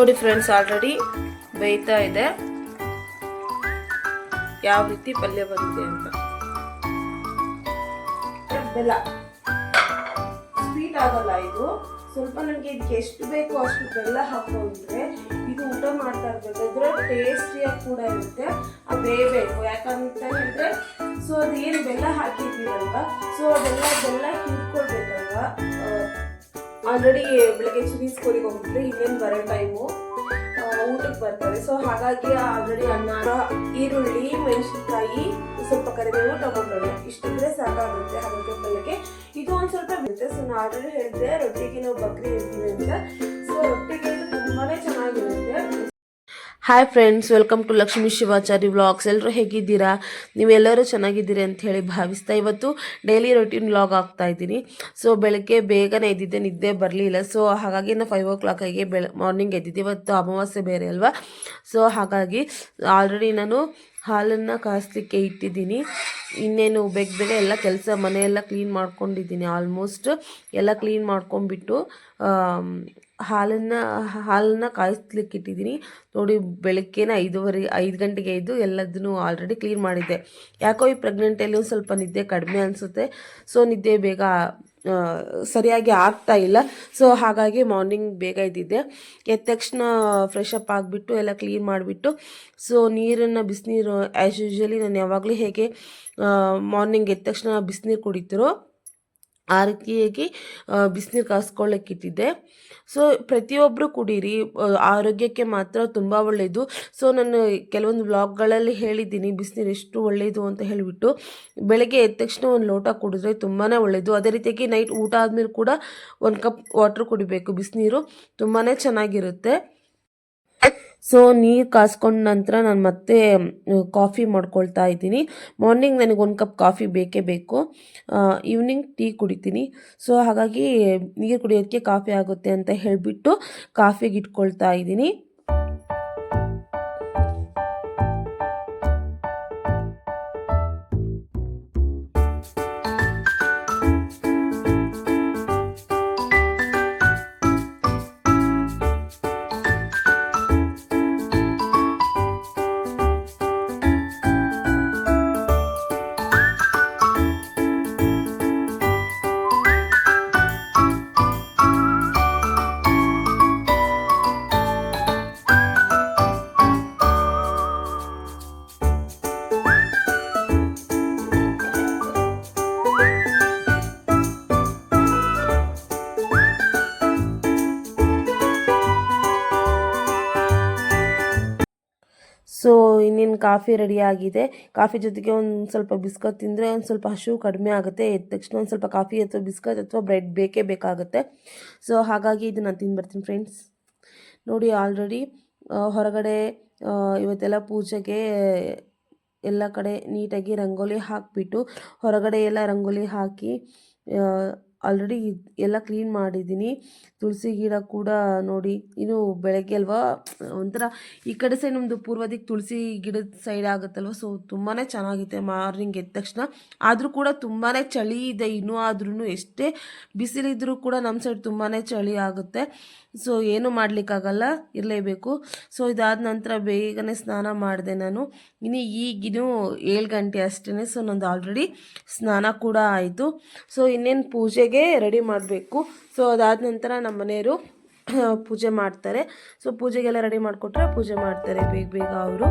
ನೋಡಿ friends already ಬೇಯ್ತಾ ಇದೆ. ಯಾವ ರೀತಿ ಪಲ್ಯ ಬಂದಿದೆ ಅಂತ. ಬೆಲ್ಲ. ಸ್ವೀಟ್ ಆಗಲ್ಲ ಇದು. ಸ್ವಲ್ಪ ನನಗೆ ಇದಕ್ಕೆ ಎಷ್ಟು ಬೇಕೋ ಅಷ್ಟು ಬೆಲ್ಲ ಹಾಕೊಂಡ್ರೆ ಇದು ಊಟ ಮಾಡ್ತಾ ಇರ್ಬೇಕಾದ್ರೆ ಟೇಸ್ಟಿಯಾಗಿ ಕೂಡ ಇರುತ್ತೆ ಅದು ಬೇಯಬೇಕು. ಯಾಕಂತ ಹೇಳಿದ್ರೆ ಸೊ ಅದು ಏನು ಬೆಲ್ಲ ಹಾಕಿದ್ದೀರಲ್ವ? ಸೊ ಅದೆಲ್ಲ ಬೆಲ್ಲ ಹಿಂಡ್ಕೊಳ್ಬೇಕಲ್ವಾ ಆಲ್ರೆಡಿ ಬೆಳಗ್ಗೆ ಚಿಲ್ಲಿ ಸ್ಕೂಲಿಗೆ ಹೋಗ್ಬಿಟ್ರೆ ಇನ್ನೇನು ಬರೋ ಟೈಮು ಊಟಕ್ಕೆ ಬರ್ತಾರೆ. ಸೊ ಹಾಗಾಗಿ ಆಲ್ರೆಡಿ ಅನ್ನ ಈರುಳ್ಳಿ, ಮೆಣಸಿನ್ಕಾಯಿ, ಸ್ವಲ್ಪ ಕರಿಬೇವು ಟೊಮೊಟೊ ಇಷ್ಟಿದ್ರೆ ಸಾಕಾಗುತ್ತೆ ಹಾಗಾಗಿ ಬೆಳಗ್ಗೆ ಇದು ಒಂದು ಸ್ವಲ್ಪ ಬರುತ್ತೆ ಸೊ ನಾನು ಆಲ್ರೆಡಿ ಹೇಳಿದೆ ರೊಟ್ಟಿಗೆ ನಾವು ಬಕ್ರಿ ಇರ್ತೀವಿ ಅಂತ. ಸೊ ರೊಟ್ಟಿಗೆ ತುಂಬಾ ಚೆನ್ನಾಗಿರುತ್ತೆ. Hi friends welcome to Lakshmi Shivachari vlogs ಎಲ್ಲರೂ ಹೇಗಿದ್ದೀರಾ? ನೀವೆಲ್ಲರೂ ಚೆನ್ನಾಗಿದ್ದೀರಿ ಅಂತ ಹೇಳಿ ಭಾವಿಸ್ತಾ ಇವತ್ತು ಡೈಲಿ ರೊಟೀನ್ ವ್ಲಾಗ್ ಆಗ್ತಾ ಇದ್ದೀನಿ. ಸೊ ಬೆಳಗ್ಗೆ ಬೇಗನೆ ಎದ್ದಿದ್ದೆ, ನಿದ್ದೆ ಬರಲಿಲ್ಲ. ಸೊ ಹಾಗಾಗಿ ನಾನು ಫೈವ್ ಓ ಕ್ಲಾಕಿಗೆ ಬೆಳ ಮಾರ್ನಿಂಗ್ ಎದ್ದಿದ್ದೆ. ಇವತ್ತು ಅಮಾವಾಸ್ಯೆ ಬೇರೆ ಅಲ್ವಾ? ಸೊ ಹಾಗಾಗಿ ಆಲ್ರೆಡಿ ನಾನು ಹಾಲನ್ನು ಕಾಯಿಸ್ಲಿಕ್ಕೆ ಇಟ್ಟಿದ್ದೀನಿ. ಇನ್ನೇನು ಬೇಗ ಬೇಗ ಎಲ್ಲ ಕೆಲಸ ಮನೆಯೆಲ್ಲ ಕ್ಲೀನ್ ಮಾಡ್ಕೊಂಡಿದ್ದೀನಿ ಆಲ್ಮೋಸ್ಟ್ ಎಲ್ಲ ಕ್ಲೀನ್ ಮಾಡ್ಕೊಂಡ್ಬಿಟ್ಟು ಹಾಲನ್ನು ಹಾಲನ್ನು ಕಾಯಿಸ್ಲಿಕ್ಕೆ ಇಟ್ಟಿದ್ದೀನಿ. ನೋಡಿ, ಬೆಳಗ್ಗೆನ ಐದುವರೆ, ಐದು ಗಂಟೆಗೆ ಇದ್ದು ಎಲ್ಲದನ್ನು ಆಲ್ರೆಡಿ ಕ್ಲೀನ್ ಮಾಡಿದ್ದೆ. ಯಾಕೋ ಈ ಪ್ರೆಗ್ನೆಂಟಲ್ಲಿ ಒಂದು ಸ್ವಲ್ಪ ನಿದ್ದೆ ಕಡಿಮೆ ಅನಿಸುತ್ತೆ. ಸೊ ನಿದ್ದೆ ಬೇಗ ಸರಿಯಾಗಿ ಆಗ್ತಾ ಇಲ್ಲ. ಸೊ ಹಾಗಾಗಿ ಮಾರ್ನಿಂಗ್ ಬೇಗ ಇದ್ದಿದ್ದೆ ಎದ್ದ ತಕ್ಷಣ ಫ್ರೆಶ್ ಅಪ್ ಆಗಿಬಿಟ್ಟು ಎಲ್ಲ ಕ್ಲೀನ್ ಮಾಡಿಬಿಟ್ಟು ಸೊ ನೀರನ್ನು, ಬಿಸಿನೀರು ಆ್ಯಸ್ ಯೂಶ್ವಲಿ ನಾನು ಯಾವಾಗಲೂ ಹೇಗೆ ಮಾರ್ನಿಂಗ್ ಎದ್ದ ತಕ್ಷಣ ಬಿಸಿನೀರು ಕುಡಿತಿರೋ ಆ ರೀತಿಯಾಗಿ ಬಿಸಿನೀರು ಕಾಸ್ಕೊಳ್ಳೋಕೆ ಇಟ್ಟಿದ್ದೆ. ಸೊ ಪ್ರತಿಯೊಬ್ಬರು ಕುಡೀರಿ ಆರೋಗ್ಯಕ್ಕೆ ಮಾತ್ರ ತುಂಬ ಒಳ್ಳೆಯದು ಸೊ ನಾನು ಕೆಲವೊಂದು ಬ್ಲಾಗ್ಗಳಲ್ಲಿ ಹೇಳಿದ್ದೀನಿ, ಬಿಸಿನೀರು ಎಷ್ಟು ಒಳ್ಳೆಯದು ಅಂತ ಹೇಳಿಬಿಟ್ಟು. ಬೆಳಗ್ಗೆ ಎದ್ದ ತಕ್ಷಣ ಒಂದು ಲೋಟ ಕುಡಿದ್ರೆ ತುಂಬಾ ಒಳ್ಳೆಯದು ಅದೇ ರೀತಿಯಾಗಿ ನೈಟ್ ಊಟ ಆದಮೇಲೆ ಕೂಡ ಒಂದು ಕಪ್ ವಾಟ್ರ್ ಕುಡಿಬೇಕು ಬಿಸಿನೀರು. ತುಂಬಾ ಚೆನ್ನಾಗಿರುತ್ತೆ. ಸೊ ನೀರು ಕಾಸ್ಕೊಂಡ ನಂತರ ನಾನು ಮತ್ತೆ ಕಾಫಿ ಮಾಡ್ಕೊಳ್ತಾ ಇದ್ದೀನಿ. ಮಾರ್ನಿಂಗ್ ನನಗೆ ಒಂದು ಕಪ್ ಕಾಫಿ ಬೇಕೇ ಬೇಕು. ಈವ್ನಿಂಗ್ ಟೀ ಕುಡಿತೀನಿ. ಸೊ ಹಾಗಾಗಿ ನೀರು ಕುಡಿಯೋದಕ್ಕೆ ಕಾಫಿ ಆಗುತ್ತೆ ಅಂತ ಹೇಳಿಬಿಟ್ಟು ಕಾಫಿಗೆ ಇಟ್ಕೊಳ್ತಾ ಇದ್ದೀನಿ. ಸೊ ಇನ್ನೇನು ಕಾಫಿ ರೆಡಿ ಆಗಿದೆ. ಕಾಫಿ ಜೊತೆಗೆ ಒಂದು ಸ್ವಲ್ಪ ಬಿಸ್ಕತ್ ತಿಂದರೆ ಒಂದು ಸ್ವಲ್ಪ ಹಸಿವು ಕಡಿಮೆ ಆಗುತ್ತೆ. ಎದ್ದ ತಕ್ಷಣ ಒಂದು ಸ್ವಲ್ಪ ಕಾಫಿ ಅಥವಾ ಬಿಸ್ಕತ್ ಅಥವಾ ಬ್ರೆಡ್ ಬೇಕೇ ಬೇಕಾಗುತ್ತೆ. ಸೊ ಹಾಗಾಗಿ ಇದು ನಾನು ತಿನ್ಬರ್ತೀನಿ ಫ್ರೆಂಡ್ಸ್ ನೋಡಿ ಆಲ್ರೆಡಿ ಹೊರಗಡೆ ಇವತ್ತೆಲ್ಲ ಪೂಜೆಗೆ ಎಲ್ಲ ಕಡೆ ನೀಟಾಗಿ ರಂಗೋಲಿ ಹಾಕಿಬಿಟ್ಟು ಹೊರಗಡೆ ಎಲ್ಲ ರಂಗೋಲಿ ಹಾಕಿ ಆಲ್ರೆಡಿ ಎಲ್ಲ ಕ್ಲೀನ್ ಮಾಡಿದ್ದೀನಿ. ತುಳಸಿ ಗಿಡ ಕೂಡ ನೋಡಿ ಇನ್ನು ಬೆಳಗ್ಗೆ ಅಲ್ವಾ? ಒಂಥರ ಈ ಕಡೆ ಸೈಡ್ ನಮ್ಮದು ಪೂರ್ವ ದಿಕ್ಕು ತುಳಸಿ ಗಿಡದ ಸೈಡ್ ಆಗುತ್ತಲ್ವ? ಸೊ ತುಂಬಾ ಚೆನ್ನಾಗಿದೆ ಮಾರ್ನಿಂಗ್ ಎದ್ದ ತಕ್ಷಣ. ಆದರೂ ಕೂಡ ತುಂಬಾ ಚಳಿ ಇದೆ ಇನ್ನೂ ಆದ್ರೂ ಎಷ್ಟೇ ಬಿಸಿಲಿದ್ರೂ ಕೂಡ ನಮ್ಮ ಸೈಡ್ ತುಂಬಾ ಚಳಿ ಆಗುತ್ತೆ. ಸೊ ಏನೂ ಮಾಡಲಿಕ್ಕಾಗಲ್ಲ, ಇರಲೇಬೇಕು. ಸೊ ಇದಾದ ನಂತರ ಬೇಗನೆ ಸ್ನಾನ ಮಾಡಿದೆ ನಾನು. ಇನ್ನು ಈಗಿನೂ ಏಳು ಗಂಟೆ ಅಷ್ಟೇ ಸೊ ನಂದು ಆಲ್ರೆಡಿ ಸ್ನಾನ ಕೂಡ ಆಯಿತು. ಸೊ ಇನ್ನೇನು ಪೂಜೆಗೆ ರೆಡಿ ಮಾಡಬೇಕು. ಸೊ ಅದಾದ ನಂತರ ನಮ್ಮ ಮನೆಯವರು ಪೂಜೆ ಮಾಡ್ತಾರೆ. ಸೊ ಪೂಜೆಗೆಲ್ಲ ರೆಡಿ ಮಾಡಿಕೊಟ್ರೆ ಪೂಜೆ ಮಾಡ್ತಾರೆ ಬೇಗ ಬೇಗ ಅವರು.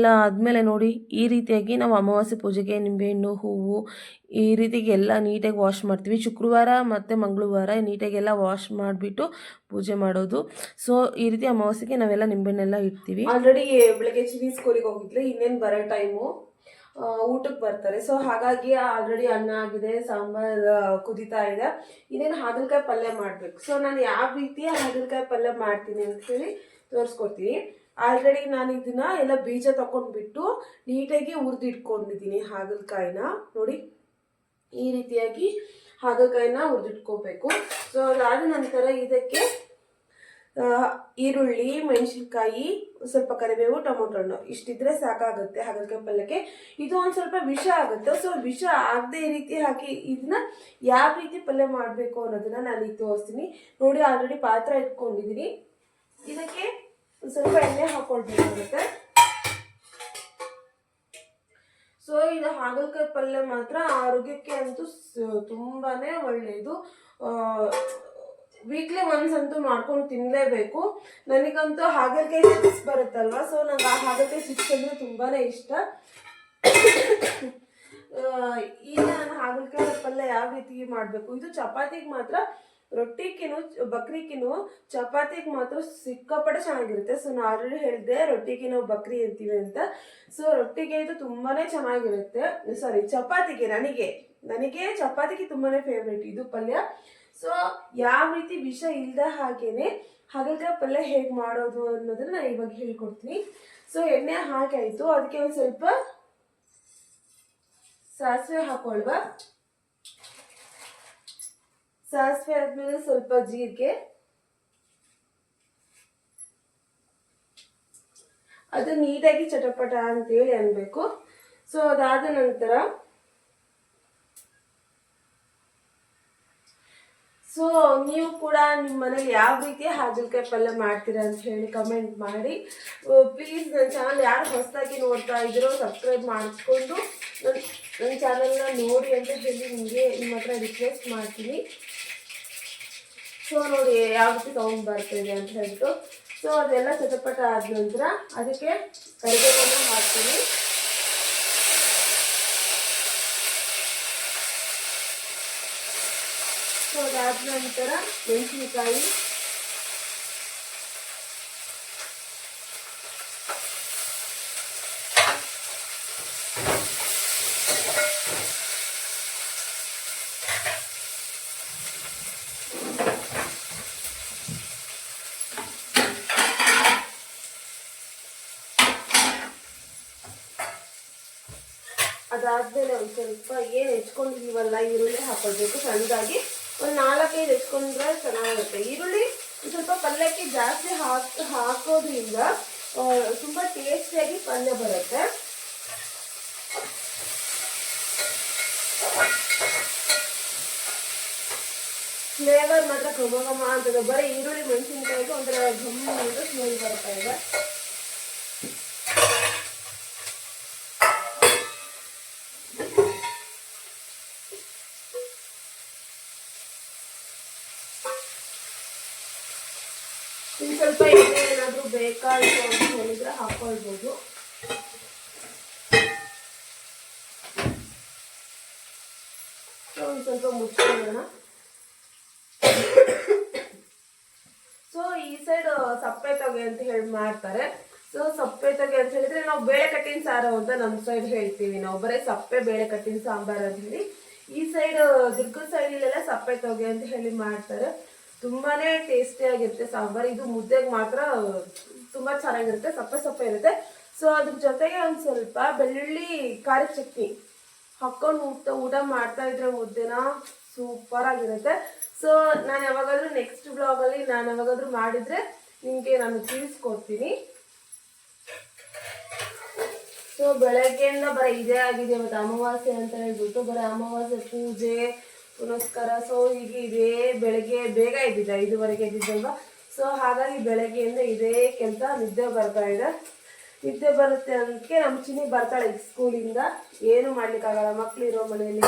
ಇದೆಲ್ಲ ಆದಮೇಲೆ ನೋಡಿ, ಈ ರೀತಿಯಾಗಿ ನಾವು ಅಮಾವಾಸ್ಯೆ ಪೂಜೆಗೆ ನಿಂಬೆಹಣ್ಣು ಹೂವು ಈ ರೀತಿಗೆ ಎಲ್ಲ ನೀಟಾಗಿ ವಾಶ್ ಮಾಡ್ತೀವಿ. ಶುಕ್ರವಾರ ಮತ್ತು ಮಂಗಳವಾರ ನೀಟಾಗೆಲ್ಲ ವಾಶ್ ಮಾಡಿಬಿಟ್ಟು ಪೂಜೆ ಮಾಡೋದು. ಸೊ ಈ ರೀತಿ ಅಮಾವಾಸ್ಯೆಗೆ ನಾವೆಲ್ಲ ನಿಂಬೆಹಣ್ಣೆಲ್ಲ ಇಡ್ತೀವಿ. ಆಲ್ರೆಡಿ ಬೆಳಗ್ಗೆ ಚಿಲಿ ಸ್ಕೂಲಿಗೆ ಹೋಗಿದ್ರೆ ಇನ್ನೇನು ಬರೋ ಟೈಮು ಊಟಕ್ಕೆ ಬರ್ತಾರೆ. ಸೊ ಹಾಗಾಗಿ ಆಲ್ರೆಡಿ ಅನ್ನ ಆಗಿದೆ, ಸಾಂಬಾರ್ ಕುದಿತಾ ಕುದೀತಾ ಇದೆ. ಇನ್ನೇನು ಹಾಗಲಕಾಯಿ ಪಲ್ಯ ಮಾಡಬೇಕು. ಸೊ ನಾನು ಯಾವ ರೀತಿ ಹಾಗಲಕಾಯಿ ಪಲ್ಯ ಮಾಡ್ತೀನಿ ಅಂತ ಹೇಳಿ ತೋರಿಸ್ಕೊಡ್ತೀನಿ. ಆಲ್ರೆಡಿ ನಾನು ಇದನ್ನ ಎಲ್ಲ ಬೀಜ ತಗೊಂಡ್ಬಿಟ್ಟು ನೀಟಾಗಿ ಹುರಿದಿಟ್ಕೊಂಡಿದ್ದೀನಿ ಹಾಗಲಕಾಯಿನ. ನೋಡಿ, ಈ ರೀತಿಯಾಗಿ ಹಾಗಲಕಾಯಿನ ಹುರಿದಿಟ್ಕೋಬೇಕು. ಸೊ ಅದಾದ ನಂತರ ಇದಕ್ಕೆ ಈರುಳ್ಳಿ, ಮೆಣಸಿನ್ಕಾಯಿ, ಸ್ವಲ್ಪ ಕರಿಬೇವು, ಟೊಮೊಟೊ ಹಣ್ಣು. ಇಷ್ಟಿದ್ರೆ ಸಾಕಾಗುತ್ತೆ ಹಾಗಲಕಾಯಿ ಪಲ್ಯಕ್ಕೆ. ಇದು ಒಂದು ಸ್ವಲ್ಪ ವಿಷ ಆಗುತ್ತೆ. ಸೊ ವಿಷ ಆಗದೆ ಈ ರೀತಿ ಹಾಕಿ ಇದನ್ನ ಯಾವ ರೀತಿ ಪಲ್ಯ ಮಾಡಬೇಕು ಅನ್ನೋದನ್ನ ನಾನು ಈಗ ತೋರಿಸ್ತೀನಿ. ನೋಡಿ ಆಲ್ರೆಡಿ ಪಾತ್ರ ಇಟ್ಕೊಂಡಿದ್ದೀನಿ. ಇದಕ್ಕೆ ಒಂದ್ ಸ್ವಲ್ಪ ಎಣ್ಣೆ ಹಾಕೊಳ್ಬೇಕಾಗುತ್ತೆ. ಸೊ ಇದು ಹಾಗಲಕಾಯಿ ಪಲ್ಯ ಮಾತ್ರ ಆರೋಗ್ಯಕ್ಕೆ ಅಂತೂ ತುಂಬಾನೇ ಒಳ್ಳೆಯದು. ವೀಕ್ಲಿ ಒನ್ಸ್ ಅಂತೂ ಮಾಡ್ಕೊಂಡು ತಿನ್ನಲೇಬೇಕು ನನಗಂತೂ ಹಾಗಲಕಾಯಿ ಚಿಪ್ಸ್ ಬರುತ್ತಲ್ವ? ಸೊ ನಂಗೆ ಆ ಹಾಗಲಕಾಯಿ ಚಿಪ್ಸ್ ಅಂದರೆ ತುಂಬಾ ಇಷ್ಟ. ಈಗ ನಾನು ಹಾಗಲಕಾಯಿ ಪಲ್ಯ ಯಾವ ರೀತಿ ಮಾಡಬೇಕು? ಇದು ಚಪಾತಿಗೆ ಮಾತ್ರ ರೊಟ್ಟಿಗಿನು ಬಕ್ರಿಗಿನು ಚಪಾತಿಗೆ ಮಾತ್ರ ಸಿಕ್ಕಾಪಟ್ಟೆ ಚೆನ್ನಾಗಿರುತ್ತೆ. ಸೊ ನಾನು ಆಲ್ರೆಡಿ ಹೇಳಿದೆ ರೊಟ್ಟಿಗೆ ನಾವು ಬಕ್ರಿ ಅಂತೀವಿ ಅಂತ. ಸೊ ರೊಟ್ಟಿಗೆ ಇದು ತುಂಬಾನೇ ಚೆನ್ನಾಗಿರುತ್ತೆ. ಸಾರಿ ಚಪಾತಿಗೆ ನನಗೆ. ನನಗೆ ಚಪಾತಿಗೆ ತುಂಬಾನೇ ಫೇವ್ರೇಟ್ ಇದು ಪಲ್ಯ. ಸೊ ಯಾವ ರೀತಿ ವಿಷ ಇಲ್ಲದ ಹಾಗೇನೆ ಹಾಗಲಕಾಯಿ ಪಲ್ಯ ಹೇಗೆ ಮಾಡೋದು ಅನ್ನೋದನ್ನ ನಾನು ಇವಾಗ ಹೇಳ್ಕೊಡ್ತೀನಿ. ಸೊ ಎಣ್ಣೆ ಹಾಕಾಯಿತು ಅದಕ್ಕೆ ಒಂದು ಸ್ವಲ್ಪ ಸಾಸಿವೆ ಹಾಕೊಳ್ವಾ. ಸಾಸಿವೆ ಆದ್ಮೇಲೆ ಸ್ವಲ್ಪ ಜೀರಿಗೆ. ಅದು ನೀಟಾಗಿ ಚಟಪಟ ಅಂತೇಳಿ ಅನ್ಬೇಕು. ಸೊ ಅದಾದ ನಂತರ ಸೊ ನೀವು ಕೂಡ ನಿಮ್ಮ ಮನೇಲಿ ಯಾವ ರೀತಿ ಹಾಗಲಕಾಯಿ ಪಲ್ಯ ಮಾಡ್ತೀರಾ ಅಂತ ಹೇಳಿ ಕಮೆಂಟ್ ಮಾಡಿ. ಪ್ಲೀಸ್ ನನ್ನ ಚಾನಲ್ ಯಾರು ಹೊಸದಾಗಿ ನೋಡ್ತಾ ಇದ್ದೀರೋ ಸಬ್ಸ್ಕ್ರೈಬ್ ಮಾಡಿಸ್ಕೊಂಡು ನನ್ನ ನನ್ನ ಚಾನಲ್ನ ನೋಡಿ ಅಂತ ಹೇಳಿ ನಿಮಗೆ ನಿಮ್ಮ ಹತ್ರ ರಿಕ್ವೆಸ್ಟ್ ಮಾಡ್ತೀನಿ. ಸೊ ನೋಡಿ ಯಾವ ರೀತಿ ಬರ್ತಿದೆ ಅಂತ ಹೇಳ್ಬಿಟ್ಟು. ಸೊ ಅದೆಲ್ಲ ಚಟಪಟ ಆದ ನಂತರ ಅದಕ್ಕೆ ಕರಿಬೇವನ್ನು ಮಾಡ್ತೀನಿ ಸೊ ಅದಾದ ನಂತರ ಮೆಣಸಿನಕಾಯಿ. ಅದಾದ್ಮೇಲೆ ಒಂದು ಸ್ವಲ್ಪ ಏನು ಹೆಚ್ಕೊಂಡಿದೀವಲ್ಲ ಈರುಳ್ಳಿ ಹಾಕೊಳ್ಬೇಕು. ಸಣ್ಣದಾಗಿ ಒಂದು ನಾಲ್ಕೈದು ಹೆಚ್ಕೊಂಡ್ರೆ ಚೆನ್ನಾಗಿರುತ್ತೆ. ಈರುಳ್ಳಿ ಸ್ವಲ್ಪ ಪಲ್ಯಕ್ಕೆ ಜಾಸ್ತಿ ಹಾಕಿ, ಹಾಕೋದ್ರಿಂದ ತುಂಬ ಟೇಸ್ಟಿಯಾಗಿ ಪಲ್ಯ ಬರುತ್ತೆ. ಫ್ಲೇವರ್ ಮಾತ್ರ ಘಮ ಘಮ ಅಂತದೆ ಬರೀ ಈರುಳ್ಳಿ ಮೆಣಸಿನ್ಕಾಯಿಗೆ ಒಂಥರ ಘಮ್ಮ ಅಂತ ಸ್ಮೆಲ್ ಬರ್ತಾ ಇದೆ ಇನ್ನು ಸ್ವಲ್ಪ ಎಣ್ಣೆ ಏನಾದರೂ ಬೇಕಾ ಇಲ್ಲ ಅಂತ ಹೇಳಿದ್ರೆ ಹಾಕೊಳ್ಬೋದು. ಸೊ ಒಂದು ಸ್ವಲ್ಪ ಮುಚ್ಕೊಳ್ಳೋಣ. ಸೊ, ಈ ಸೈಡ್ ಸಪ್ಪೆ ತಗೆ ಅಂತ ಹೇಳಿ ಮಾಡ್ತಾರೆ. ಸೊ, ಸಪ್ಪೆ ತಗೆ ಅಂತ ಹೇಳಿದ್ರೆ ನಾವು ಬೇಳೆ ಕಟ್ಟಿನ ಸಾರು ಅಂತ ನಮ್ಮ ಸೈಡ್ ಹೇಳ್ತೀವಿ. ನಾವು ಬರೀ ಸಪ್ಪೆ ಬೇಳೆ ಕಟ್ಟಿನ ಸಾಂಬಾರ್ ಅಂತ ಹೇಳಿ ಈ ಸೈಡ್ ದುರ್ಗದ ಸೈಡಲ್ಲೆಲ್ಲ ಸಪ್ಪೆ ತೊಗೆ ಅಂತ ಹೇಳಿ ಮಾಡ್ತಾರೆ. ತುಂಬಾನೇ ಟೇಸ್ಟಿ ಆಗಿರುತ್ತೆ ಸಾಂಬಾರ್. ಇದು ಮುದ್ದೆಗೆ ಮಾತ್ರ, ತುಂಬಾ ಚೆನ್ನಾಗಿರುತ್ತೆ, ಸಪ್ಪೆ ಸಪ್ಪೆ ಇರುತ್ತೆ. ಸೊ ಅದ್ರ ಜೊತೆಗೆ ಒಂದು ಸ್ವಲ್ಪ ಬೆಳ್ಳುಳ್ಳಿ, ಖಾರ ಚಟ್ನಿ. ಹಾಕೊಂಡು ಊಟ ಊಟ ಮಾಡ್ತಾ ಇದ್ರೆ ಮುದ್ದೆನ ಸೂಪರ್ ಆಗಿರುತ್ತೆ. ಸೊ ನಾನು ಯಾವಾಗಾದ್ರೂ ನೆಕ್ಸ್ಟ್ ಬ್ಲಾಗಲ್ಲಿ ನಾನು ಯಾವಾಗಾದ್ರೂ ಮಾಡಿದ್ರೆ ನಿಮಗೆ ನಾನು ತಿಳಿಸ್ಕೊಡ್ತೀನಿ. ಸೊ ಬೆಳಗ್ಗೆಯಿಂದ ಬರೀ ಇದೇ ಆಗಿದೆ ಮತ್ತೆ ಅಮಾವಾಸ್ಯೆ ಅಂತ ಹೇಳ್ಬಿಟ್ಟು ಬರೀ ಅಮಾವಾಸ್ಯೆ ಪೂಜೆ ಪುನಸ್ಕಾರ ಸೊ ಈಗ ಇದೇ ಬೆಳಗ್ಗೆ ಬೇಗ ಇದ್ದಿದ್ದ ಐದುವರೆಗೆ ಇದ್ದಿದ್ದಲ್ವ ಸೊ ಹಾಗಾಗಿ ಬೆಳಗ್ಗೆಯಿಂದ ಇದೇ ಕೆಲಸ ನಿದ್ದೆ ಬರ್ತಾ ಇದೆ. ನಿದ್ದೆ ಬರುತ್ತೆ ಅದಕ್ಕೆ ನಮ್ಮ ಚಿನ್ನಿ ಬರ್ತಾಳೆ ಸ್ಕೂಲಿಂದ. ಏನು ಮಾಡ್ಲಿಕ್ಕಾಗಲ್ಲ ಮಕ್ಳು ಇರೋ ಮನೆಯಲ್ಲಿ.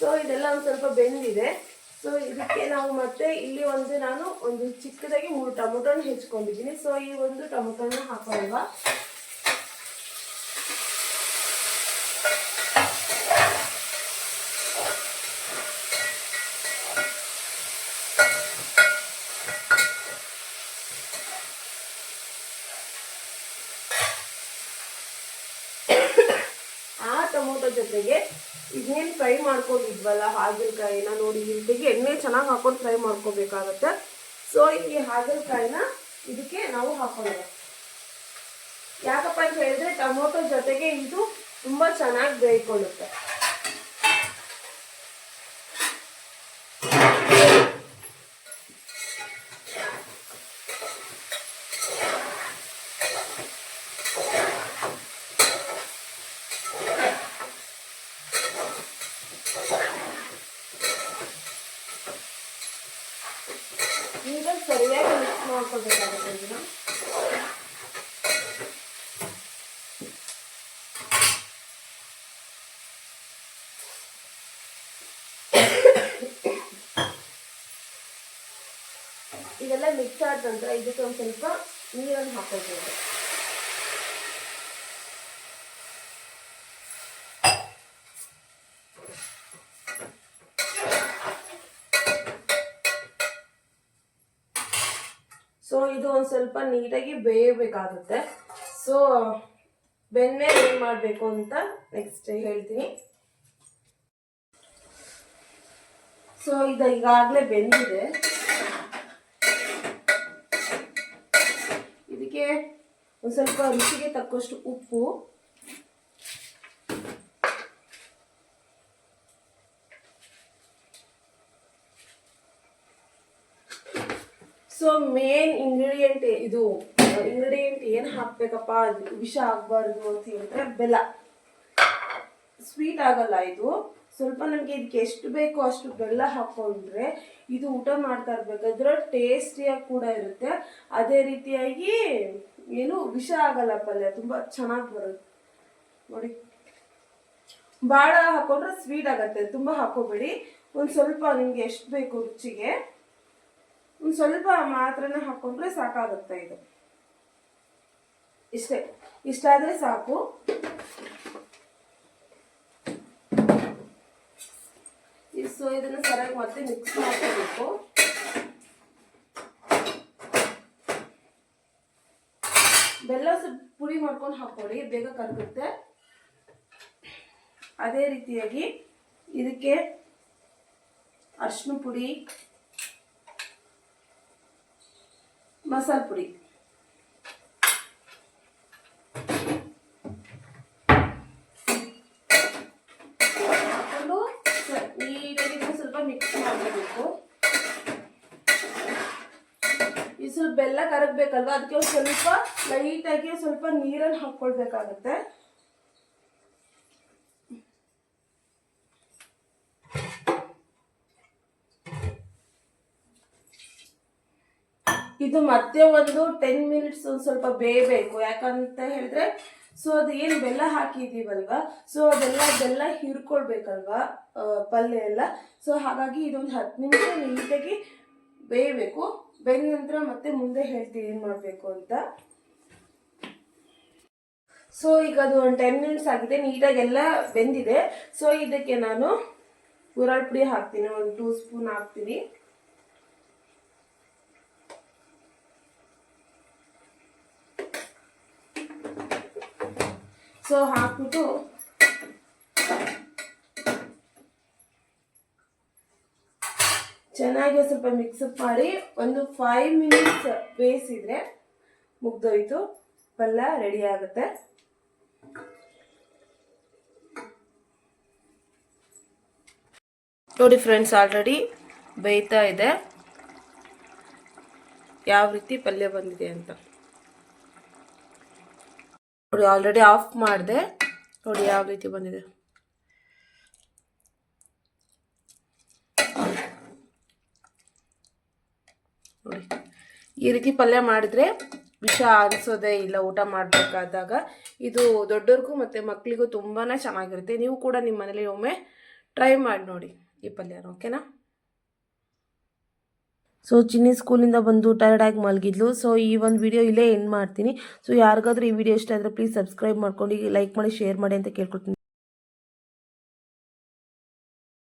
ಸೊ ಇದೆಲ್ಲ ಒಂದು ಸ್ವಲ್ಪ ಬೆಂದಿದೆ. ಸೊ ಇದಕ್ಕೆ ನಾವು ಮತ್ತೆ ಇಲ್ಲಿ ಒಂದು ನಾನು ಒಂದು ಚಿಕ್ಕದಾಗಿ ಮೂರು ಟೊಮೊಟೊನ ಹೆಚ್ಕೊಂಡಿದ್ದೀನಿ. ಸೊ ಈ ಒಂದು ಟೊಮೊಟೊನ ಹಾಕೊಳ್ಳುವ ಆ ಟೊಮೊಟೊ ಜೊತೆಗೆ ಇದನ್ನೇನು ಫ್ರೈ ಮಾಡ್ಕೊಂಡಿದ್ವಲ್ಲ, ಹಾಗಲಕಾಯಿನ ನೋಡಿ ಇದಕ್ಕೆ ಎಣ್ಣೆ ಚೆನ್ನಾಗಿ ಹಾಕೊಂಡು ಫ್ರೈ ಮಾಡ್ಕೋಬೇಕಾಗತ್ತೆ. ಸೊ ಈ ಹಾಗಲಕಾಯಿನ ಇದಕ್ಕೆ ನಾವು ಹಾಕೊಳ್ಳೋಣ ಯಾಕಪ್ಪ ಅಂತ ಹೇಳಿದ್ರೆ ಟೊಮೊಟೊ ಜೊತೆಗೆ ಇದು ತುಂಬಾ ಚೆನ್ನಾಗಿ ಬೇಯ್ಕೊಳ್ಳುತ್ತೆ ಈಗ ಸರಿಯಾಗಿ ಮಿಕ್ಸ್ ಮಾಡ್ಕೊಳ್ಬೇಕಾಗುತ್ತೆ ಇದನ್ನ ಇದೆಲ್ಲ ಮಿಕ್ಸ್ ಆದ ನಂತರ ಇದಕ್ಕೆ ಒಂದು ಸ್ವಲ್ಪ ನೀರನ್ನು ಹಾಕೋಬೇಕು ಸೊ ಇದು ಒಂದು ಸ್ವಲ್ಪ ನೀಟಾಗಿ ಬೇಯಬೇಕಾಗುತ್ತೆ. ಸೊ ಬೆಂದ್ಮೇಲೆ ಏನು ಮಾಡಬೇಕು ಅಂತ ನೆಕ್ಸ್ಟ್ ಹೇಳ್ತೀನಿ. ಸೊ ಇದು ಈಗಾಗಲೇ ಬೆಂದಿದೆ. ಇದಕ್ಕೆ ಒಂದು ಸ್ವಲ್ಪ ರುಚಿಗೆ ತಕ್ಕಷ್ಟು ಉಪ್ಪು. ಸೊ ಮೇನ್ ಇಂಗ್ರೀಡಿಯೆಂಟ್ ಇದು ಇಂಗ್ರೀಡಿಯೆಂಟ್ ಏನು ಹಾಕ್ಬೇಕಪ್ಪ? ವಿಷ ಆಗಬಾರ್ದು ಅಂತ ಹೇಳಿದ್ರೆ, ಬೆಲ್ಲ. ಸ್ವೀಟ್ ಆಗಲ್ಲ ಇದು. ಸ್ವಲ್ಪ ನಮಗೆ ಇದಕ್ಕೆ ಎಷ್ಟು ಬೇಕೋ ಅಷ್ಟು ಬೆಲ್ಲ ಹಾಕೊಂಡ್ರೆ ಇದು ಊಟ ಮಾಡ್ತಾ ಇರ್ಬೇಕಾದ್ರೆ ಟೇಸ್ಟಿಯಾಗಿ ಕೂಡ ಇರುತ್ತೆ. ಅದೇ ರೀತಿಯಾಗಿ ಏನು ವಿಷ ಆಗಲ್ಲ ಪಲ್ಯ, ತುಂಬ ಚೆನ್ನಾಗಿ ಬರುತ್ತೆ. ನೋಡಿ. ಭಾಳ ಹಾಕೊಂಡ್ರೆ ಸ್ವೀಟ್ ಆಗುತ್ತೆ. ತುಂಬ ಹಾಕೋಬೇಡಿ. ಒಂದು ಸ್ವಲ್ಪ ನಿಮಗೆ ಎಷ್ಟು ಬೇಕು ರುಚಿಗೆ, ಒಂದು ಸ್ವಲ್ಪ ಮಾತ್ರನೇ ಹಾಕೊಂಡ್ರೆ ಸಾಕಾಗುತ್ತೆ ಇದು. ಇಷ್ಟೇ. ಇಷ್ಟಾದರೆ ಸಾಕು. ಸೊ ಇದನ್ನು ಸರಿಯಾಗಿ ಮತ್ತೆ ಮಿಕ್ಸ್ ಮಾಡ್ಕೋಬೇಕು. ಬೆಲ್ಲ ಸ್ವಲ್ಪ ಪುಡಿ ಮಾಡ್ಕೊಂಡು ಹಾಕೊಳ್ಳಿ, ಬೇಗ ಕರಗುತ್ತೆ. ಅದೇ ರೀತಿಯಾಗಿ ಇದಕ್ಕೆ ಅರ್ಶಿನ ಪುಡಿ, ಮಸಾಲ ಪುಡಿ ಹಾಕೊಂಡು ಸ- ನೀಟಾಗಿ ಇದನ್ನ ಸ್ವಲ್ಪ ಮಾಡ್ಕೋಬೇಕು ಈ ಸ್ವಲ್ಪ ಬೆಲ್ಲ ಕರಗ್ಬೇಕಲ್ವಾ? ಅದಕ್ಕೆ ಸ್ವಲ್ಪ ಲೈಟಾಗಿ ಸ್ವಲ್ಪ ನೀರನ್ನು ಹಾಕ್ಕೊಳ್ಬೇಕಾಗತ್ತೆ. ಇದು ಮತ್ತೆ ಒಂದು ಟೆನ್ ಮಿನಿಟ್ಸ್ ಒಂದು ಸ್ವಲ್ಪ ಬೇಯಬೇಕು. ಯಾಕಂತ ಹೇಳಿದ್ರೆ ಸೊ ಅದು ಏನು ಬೆಲ್ಲ ಹಾಕಿದೀವಲ್ವಾ? ಸೊ ಅದೆಲ್ಲ ಬೆಲ್ಲ ಹಿರ್ಕೊಳ್ಬೇಕಲ್ವಾ? ಆ, ಪಲ್ಯ ಎಲ್ಲ. ಸೊ ಹಾಗಾಗಿ ಇದೊಂದು ಹತ್ತು ನಿಮಿಷ ನೀಟಾಗಿ ಬೇಯಬೇಕು. ಬೆಂದ ನಂತರ ಮತ್ತೆ ಮುಂದೆ ಹೇಳ್ತೀವಿ ಏನು ಮಾಡಬೇಕು ಅಂತ. ಸೊ ಈಗ ಅದು ಒಂದು ಟೆನ್ ಮಿನಿಟ್ಸ್ ಆಗಿದೆ. ನೀಟಾಗಿ ಎಲ್ಲ ಬೆಂದಿದೆ. ಸೊ ಇದಕ್ಕೆ ನಾನು ಹುರಾಳ್ ಪುಡಿ ಹಾಕ್ತೀನಿ. ಒಂದು ಟೂ ಸ್ಪೂನ್ ಹಾಕ್ತೀನಿ. ಸೊ ಹಾಕ್ಬಿಟ್ಟು ಚೆನ್ನಾಗಿ ಸ್ವಲ್ಪ ಮಿಕ್ಸಪ್ ಮಾಡಿ ಒಂದು ಫೈವ್ ಮಿನಿಟ್ಸ್ ಬೇಯಿಸಿದ್ರೆ ಮುಗ್ದೋಯ್ತು. ಪಲ್ಯ ರೆಡಿ ಆಗುತ್ತೆ. ನೋಡಿ ಫ್ರೆಂಡ್ಸ್ ಆಲ್ರೆಡಿ ಬೇಯ್ತಾ ಇದೆ. ಯಾವ ರೀತಿ ಪಲ್ಯ ಬಂದಿದೆ ಅಂತ. ನೋಡಿ ಆಲ್ರೆಡಿ ಆಫ್ ಮಾಡಿದೆ. ನೋಡಿ, ಯಾವ ರೀತಿ ಬಂದಿದೆ ನೋಡಿ ಈ ರೀತಿ ಪಲ್ಯ ಮಾಡಿದ್ರೆ ವಿಷ ಅನಿಸೋದೇ ಇಲ್ಲ, ಊಟ ಮಾಡಬೇಕಾದಾಗ. ಇದು ದೊಡ್ಡವ್ರಿಗೂ ಮತ್ತು ಮಕ್ಕಳಿಗೂ ತುಂಬಾ ಚೆನ್ನಾಗಿರುತ್ತೆ. ನೀವು ಕೂಡ ನಿಮ್ಮ ಮನೇಲಿ ಒಮ್ಮೆ ಟ್ರೈ ಮಾಡಿ ನೋಡಿ ಈ ಪಲ್ಯನ ಓಕೆನಾ ಸೊ ಚಿನ್ನಿ ಸ್ಕೂಲಿಂದ ಬಂದು ಟೈರ್ಡಾಗಿ ಮಲಗಿದ್ಲು. ಸೊ ಈ ಒಂದು ವಿಡಿಯೋ ಇಲ್ಲೇ ಎಂಡ್ ಮಾಡ್ತೀನಿ. ಸೊ ಯಾರಿಗಾದ್ರೂ ಈ ವಿಡಿಯೋ ಇಷ್ಟ ಆದರೆ ಪ್ಲೀಸ್ ಸಬ್ಸ್ಕ್ರೈಬ್ ಮಾಡ್ಕೊಂಡು ಲೈಕ್ ಮಾಡಿ ಶೇರ್ ಮಾಡಿ ಅಂತ ಕೇಳ್ಕೊತೀನಿ